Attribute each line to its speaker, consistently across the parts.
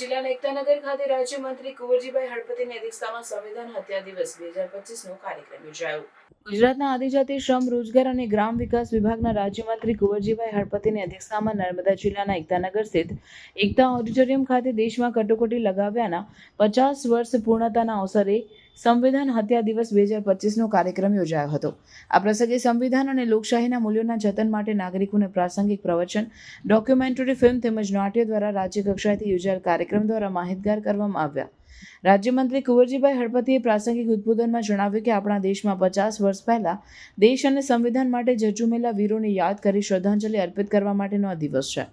Speaker 1: જિલ્લાના એકતાનગર ખાતે રાજ્યમંત્રી કુંવરજીભાઈ હળપતિની અધ્યક્ષતામાં સંવિધાન હત્યા દિવસ બે હજાર પચીસનો કાર્યક્રમ યોજાયો. ગુજરાતના આદિજાતિ શ્રમ, રોજગાર અને ગ્રામ વિકાસ વિભાગના રાજ્યમંત્રી કુંવરજીભાઈ હળપતિની અધ્યક્ષતામાં નર્મદા જિલ્લાના એકતાનગર સ્થિત એકતા ઓડિટોરિયમ ખાતે દેશમાં કટોકટી લગાવ્યાના પચાસ વર્ષ પૂર્ણતાના અવસરે સંવિધાન હત્યા દિવસ બે હજાર પચીસનો કાર્યક્રમ યોજાયો હતો. આ પ્રસંગે સંવિધાન અને લોકશાહીના મૂલ્યોના જતન માટે નાગરિકોને પ્રાસંગિક પ્રવચન, ડોક્યુમેન્ટરી ફિલ્મ તેમજ નાટ્ય દ્વારા રાજ્ય કક્ષાએથી યોજાયેલ કાર્યક્રમ દ્વારા માહિતગાર કરવામાં આવ્યા. રાજ્યમંત્રી કુંવરજીભાઈ હળપતિએ પ્રાસંગિક ઉદ્બોધનમાં જણાવ્યું કે આપણા દેશમાં પચાસ વર્ષ પહેલા દેશ અને સંવિધાન માટે જજુમેલા વીરોને યાદ કરી શ્રદ્ધાંજલિ અર્પિત કરવા માટેનો આ દિવસ છે.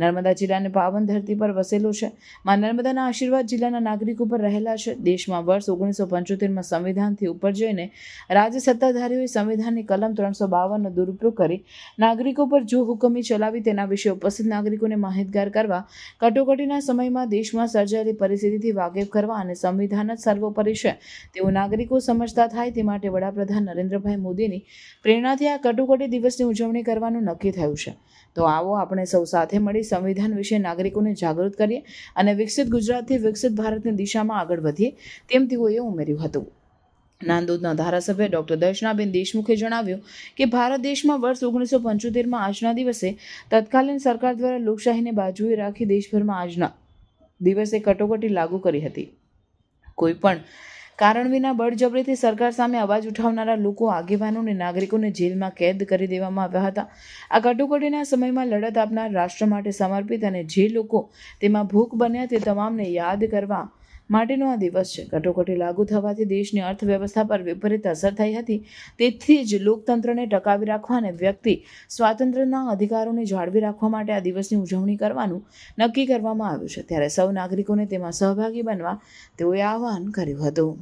Speaker 1: નર્મદા જિલ્લાની પાવન ધરતી પર વસેલો છે. માં નર્મદાના આશીર્વાદ જિલ્લાના નાગરિકો પર રહેલા છે. દેશમાં વર્ષ ઓગણીસો પંચોતેરમાં સંવિધાનથી ઉપર જઈને રાજ્ય સત્તાધારીઓએ સંવિધાનની કલમ ત્રણસો બાવનનો દુરુપયોગ કરી નાગરિકો પર જો હુકમી ચલાવી તેના વિશે ઉપસ્થિત નાગરિકોને માહિતગાર કરવા કટોકટીના સમયમાં દેશમાં સર્જાયેલી પરિસ્થિતિથી વાકેફ કરવા અને સંવિધાન જ સર્વોપરી છે. તેવું નાગરિકો સમજતા થાય તે માટે વડાપ્રધાન નરેન્દ્રભાઈ મોદીની પ્રેરણાથી આ કટોકટી દિવસની ઉજવણી કરવાનું નક્કી થયું છે. તો આવો આપણે સૌ સાથે મળી સંવિધાન વિશે નાગરિકોને જાગૃત કરીએ અને વિકસિત ગુજરાતથી વિકસિત ભારતની દિશામાં આગળ વધીએ, તેમ તેઓએ ઉમેર્યું હતું. નાંદોદના ધારાસભ્ય ડોક્ટર દર્શનાબેન દેશમુખે જણાવ્યું કે ભારત દેશમાં વર્ષ ઓગણીસો પંચોતેરમાં આજના દિવસે તત્કાલીન સરકાર દ્વારા લોકશાહીને બાજુએ રાખી દેશભરમાં આજના દિવસે કટોકટી લાગુ કરી હતી. કોઈ પણ કારણ વિના બળજબરીથી સરકાર સામે અવાજ ઉઠાવનારા લોકો, આગેવાનો અને નાગરિકોને જેલમાં કેદ કરી દેવામાં આવ્યા હતા. આ કટોકટીના સમયમાં લડત આપનાર રાષ્ટ્ર માટે સમર્પિત અને જે લોકો તેમાં ભૂખ બન્યા તે તમામને યાદ કરવા માટેનો આ દિવસ છે. કટોકટી લાગુ થવાથી દેશની અર્થવ્યવસ્થા પર વિપરીત અસર થઈ હતી. તેથી જ લોકતંત્રને ટકાવી રાખવા અને વ્યક્તિ સ્વાતંત્ર્યના અધિકારોને જાળવી રાખવા માટે આ દિવસની ઉજવણી કરવાનું નક્કી કરવામાં આવ્યું છે. ત્યારે સૌ નાગરિકોને તેમાં સહભાગી બનવા તેઓએ આહવાન કર્યું હતું.